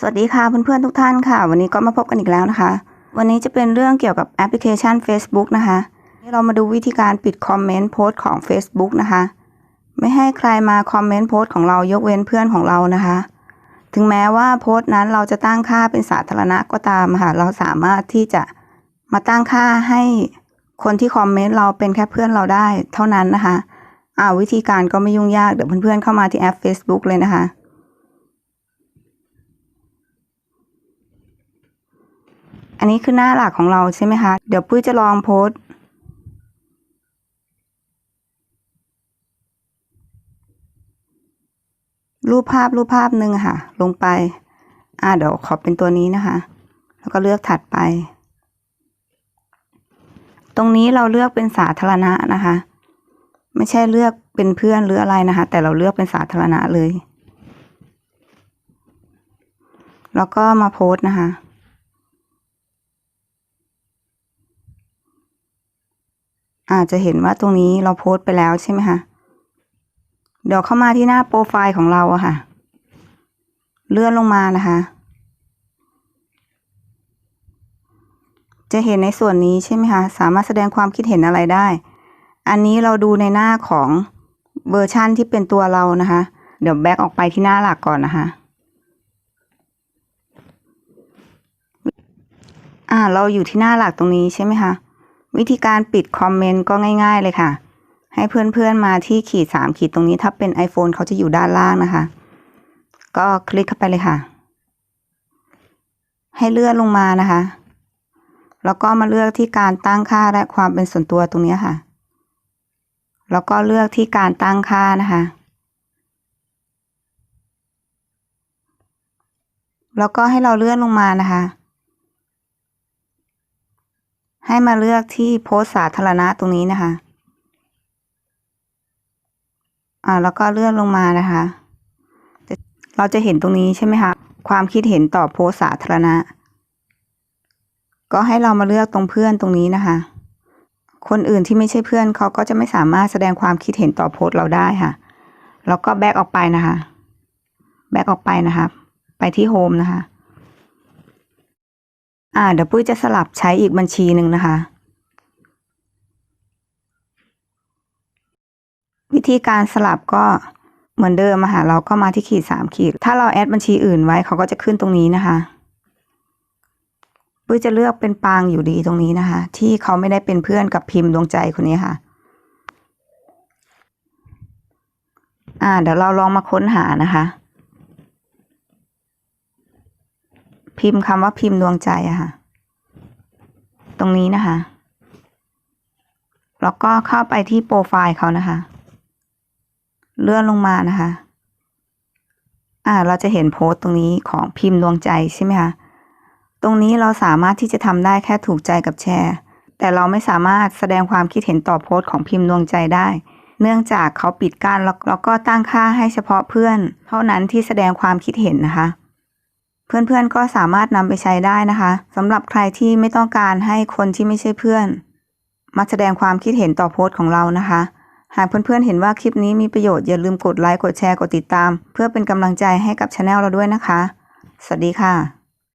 สวัสดีค่ะเพื่อนๆทุกท่านค่ะ วันนี้ก็มาพบกันอีกแล้วนะคะ วันนี้จะเป็นเรื่องเกี่ยวกับแอปพลิเคชัน Facebook นะคะเรามาดูวิธีการปิดคอมเมนต์โพสต์ของ Facebook นะคะ ไม่ให้ใครมาคอมเมนต์โพสต์ของเรายกเว้นเพื่อนของเรานะคะ ถึงแม้ว่าโพสต์นั้นเราจะตั้งค่าเป็นสาธารณะก็ตามค่ะเราสามารถที่จะมาตั้งค่าให้คนที่คอมเมนต์เราเป็นแค่เพื่อนเราได้เท่านั้นนะคะอ่าวิธีการก็ไม่ยุ่งยากเดี๋ยวเพื่อนๆเข้ามาที่แอป Facebook เลยนะคะ อันนี้คือหน้าหลักของเราใช่ไหมคะ เดี๋ยวปุ้ยจะลองโพสรูปภาพรูปภาพหนึ่งค่ะ ลงไป อ่าเดี๋ยวขอเป็นตัวนี้นะคะ แล้วก็เลือกถัดไป ตรงนี้เราเลือกเป็นสาธารณะนะคะ ไม่ใช่เลือกเป็นเพื่อนหรืออะไรนะคะ แต่เราเลือกเป็นสาธารณะเลย แล้วก็มาโพสต์นะคะ อาจจะเห็นว่าตรงนี้เราโพสต์ไปแล้วใช่ไหมคะ เดี๋ยวเข้ามาที่หน้าโปรไฟล์ของเราอะค่ะ เลื่อนลงมานะคะ จะเห็นในส่วนนี้ใช่ไหมคะ สามารถแสดงความคิดเห็นอะไรได้ อันนี้เราดูในหน้าของเวอร์ชั่นที่เป็นตัวเรานะคะ เดี๋ยวแบ็กออกไปที่หน้าหลักก่อนนะคะอ่าเราอยู่ที่หน้าหลักตรงนี้ใช่ไหมคะ วิธีการปิดคอมเมนต์ก็ง่ายๆเลยค่ะ ให้เพื่อนๆมาที่ขีดสามขีดตรงนี้ถ้าเป็น iPhone เขาจะอยู่ด้านล่างนะคะ ก็คลิกเข้าไปเลยค่ะ ให้เลื่อนลงมานะคะ แล้วก็มาเลือกที่การตั้งค่าและความเป็นส่วนตัวตรงนี้ค่ะ แล้วก็เลือกที่การตั้งค่านะคะแล้วก็ให้เราเลื่อนลงมานะคะ ให้มาเลือกที่โพสสาธารณะตรงนี้นะคะ อ่า แล้วก็เลื่อนลงมานะคะ เราจะเห็นตรงนี้ใช่ไหมคะ ความคิดเห็นต่อโพสสาธารณะ ก็ให้เรามาเลือกตรงเพื่อนตรงนี้นะคะ คนอื่นที่ไม่ใช่เพื่อนเขาก็จะไม่สามารถแสดงความคิดเห็นต่อโพสเราได้ค่ะ แล้วก็แบ็กออกไปนะคะ แบ็กออกไปนะคะ ไปที่โฮมนะคะ อ่า เดี๋ยวปุ้ยจะสลับใช้อีกบัญชีหนึ่งนะคะ วิธีการสลับก็เหมือนเดิมอะค่ะเราก็มาที่ขีดสามขีด ถ้าเราแอดบัญชีอื่นไว้เขาก็จะขึ้นตรงนี้นะคะปุ้ยจะเลือกเป็นปางอยู่ดีตรงนี้นะคะ ที่เขาไม่ได้เป็นเพื่อนกับพิมพ์ดวงใจคนนี้ค่ะ อ่า เดี๋ยวเราลองมาค้นหานะคะ พิมพ์คำว่าพิมพ์ดวงใจอะค่ะ ตรงนี้นะคะ แล้วก็เข้าไปที่โปรไฟล์เขานะคะ เลื่อนลงมานะคะ อ่า เราจะเห็นโพสต์ตรงนี้ของพิมพ์ดวงใจใช่ไหมคะ ตรงนี้เราสามารถที่จะทำได้แค่ถูกใจกับแชร์ แต่เราไม่สามารถแสดงความคิดเห็นต่อโพสต์ของพิมพ์ดวงใจได้ เนื่องจากเขาปิดกั้นแล้วแล้วก็ตั้งค่าให้เฉพาะเพื่อน เท่านั้นที่แสดงความคิดเห็นนะคะ เพื่อนๆก็สามารถนำไปใช้ได้นะคะสำหรับใครที่ไม่ต้องการให้คนที่ไม่ใช่เพื่อน มาแสดงความคิดเห็นต่อโพสต์ของเรานะคะ หากเพื่อนๆเห็นว่าคลิปนี้มีประโยชน์อย่าลืมกดไลค์กดแชร์กดติดตาม เพื่อเป็นกำลังใจให้กับช anel เราด้วยนะคะ สวัสดีค่ะ